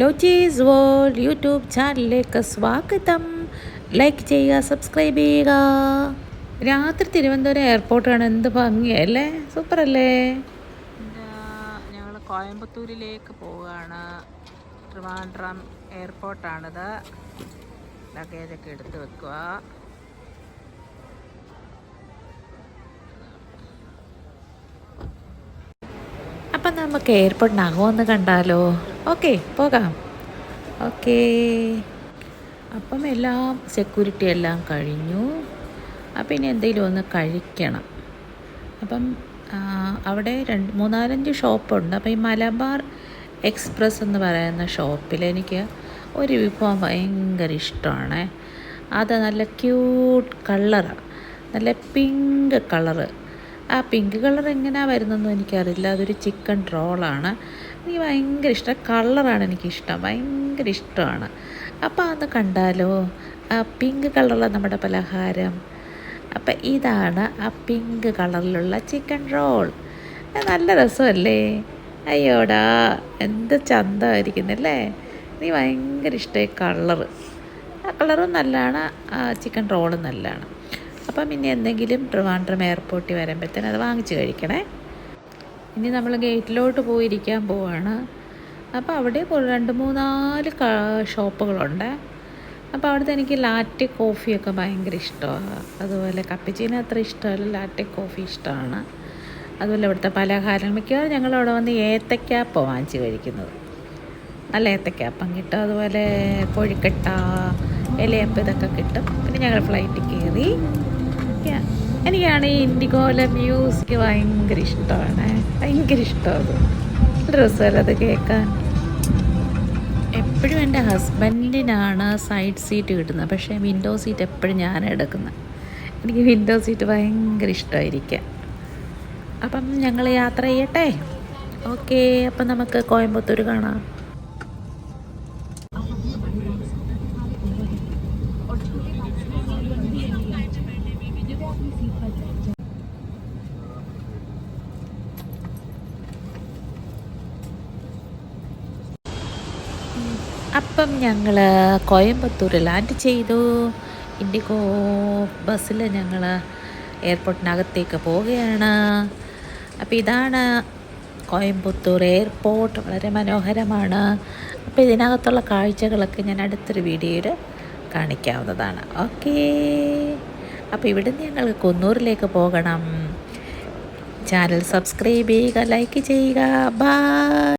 ലോച്ചീസ് world YouTube ചാനലിലേക്ക് സ്വാഗതം. Like ചെയ്യുക സബ്സ്ക്രൈബ് ചെയ്യുക. രാത്രി തിരുവനന്തപുരം എയർപോർട്ടാണ് എന്ത് ഭംഗിയല്ലേ സൂപ്പറല്ലേ ഞങ്ങൾ കോയമ്പത്തൂരിലേക്ക് പോവുകയാണ്. ട്രിവാൻഡ്രം എയർപോർട്ടാണിത് ലഗേജൊക്കെ എടുത്ത് വെക്കുക. അപ്പം നമുക്ക് എയർപോർട്ടിനകം ഒന്ന് കണ്ടാലോ? ഓക്കെ പോകാം. ഓക്കേ. അപ്പം എല്ലാം സെക്യൂരിറ്റി എല്ലാം കഴിഞ്ഞു. അപ്പം ഇനി എന്തെങ്കിലും ഒന്ന് കഴിക്കണം. അപ്പം അവിടെ രണ്ട് മൂന്നാലഞ്ച് ഷോപ്പുണ്ട്. അപ്പം ഈ മലബാർ എക്സ്പ്രസ് എന്ന് പറയുന്ന ഷോപ്പിൽ എനിക്ക് ഒരു വിഭവം ഭയങ്കര ഇഷ്ടമാണ്. അത് നല്ല ക്യൂട്ട് കളറാണ് നല്ല പിങ്ക് കളറ്. ആ പിങ്ക് കളർ എങ്ങനെയാണ് വരുന്നതെന്ന് എനിക്കറിയില്ല. അതൊരു ചിക്കൻ റോളാണ്. എനിക്ക് ഭയങ്കര ഇഷ്ടം കളറാണ് എനിക്കിഷ്ടം ഭയങ്കര ഇഷ്ടമാണ്. അപ്പോൾ അത് കണ്ടാലോ? ആ പിങ്ക് കളറുള്ള നമ്മുടെ പലഹാരം. അപ്പം ഇതാണ് ആ പിങ്ക് കളറിലുള്ള ചിക്കൻ റോൾ നല്ല രസമല്ലേ? അയ്യോടാ എന്ത് ചന്തമായിരിക്കുന്നല്ലേ നീ ഭയങ്കര ഇഷ്ടമായി കളർ ആ കളറും നല്ലതാണ് ആ ചിക്കൻ റോളും നല്ലതാണ് അപ്പം ഇനി എന്തെങ്കിലും ട്രിവാൻഡ്രം എയർപോർട്ടിൽ വരുമ്പോഴത്തേന് അത് വാങ്ങിച്ച് കഴിക്കണേ. ഇനി നമ്മൾ ഗേറ്റിലോട്ട് പോയിരിക്കാൻ പോവാണ്. അപ്പോൾ അവിടെ രണ്ട് മൂന്നാൽ ഷോപ്പുകളുണ്ട്. അപ്പോൾ അവിടുത്തെ എനിക്ക് ലാറ്റെ കോഫിയൊക്കെ ഭയങ്കര ഇഷ്ടമാണ് അതുപോലെ കപ്പിച്ചീന അത്ര ഇഷ്ടമല്ല. ലാറ്റി കോഫി ഇഷ്ടമാണ്. അതുപോലെ ഇവിടുത്തെ പലഹാരം മിക്കവാറും ഞങ്ങളവിടെ വന്ന് ഏത്തക്കാപ്പം വാങ്ങിച്ചു കഴിക്കുന്നത്. നല്ല ഏത്തക്കാപ്പം കിട്ടും. അതുപോലെ കോഴിക്കട്ട ഇലയപ്പം ഇതൊക്കെ കിട്ടും. പിന്നെ ഞങ്ങൾ ഫ്ലൈറ്റിൽ കയറി. എനിക്കാണ് ഈ ഇൻഡിഗോയിലെ മ്യൂസിക് ഭയങ്കര ഇഷ്ടമാണ്. ഭയങ്കര ഇഷ്ടമാണ് നല്ല രസമല്ല അത് കേൾക്കാൻ? എപ്പോഴും എന്റെ ഹസ്ബൻഡിനാണ് സൈഡ് സീറ്റ് കിട്ടുന്നത്. പക്ഷേ വിൻഡോ സീറ്റ് എപ്പോഴും ഞാൻ എടുക്കുന്നത് എനിക്ക് വിൻഡോ സീറ്റ് ഭയങ്കര ഇഷ്ടമായിരിക്കാം. അപ്പം ഞങ്ങൾ യാത്ര ചെയ്യട്ടെ? ഓക്കെ അപ്പം നമുക്ക് കോയമ്പത്തൂർ കാണാം. അപ്പം ഞങ്ങൾ കോയമ്പത്തൂർ ലാൻഡ് ചെയ്തു. ഇൻഡിഗോ ബസ്സിൽ ഞങ്ങൾ എയർപോർട്ടിനകത്തേക്ക് പോവുകയാണ്. അപ്പോൾ ഇതാണ് കോയമ്പത്തൂർ എയർപോർട്ട്. വളരെ മനോഹരമാണ്. അപ്പോൾ ഇതിനകത്തുള്ള കാഴ്ചകളൊക്കെ ഞാൻ അടുത്തൊരു വീഡിയോയിൽ കാണിക്കാവുന്നതാണ്. ഓക്കേ. അപ്പോൾ ഇവിടുന്ന് ഞങ്ങൾ കൊന്നൂരിലേക്ക് പോകണം. ചാനൽ സബ്സ്ക്രൈബ് ചെയ്യുക ലൈക്ക് ചെയ്യുക. ബൈ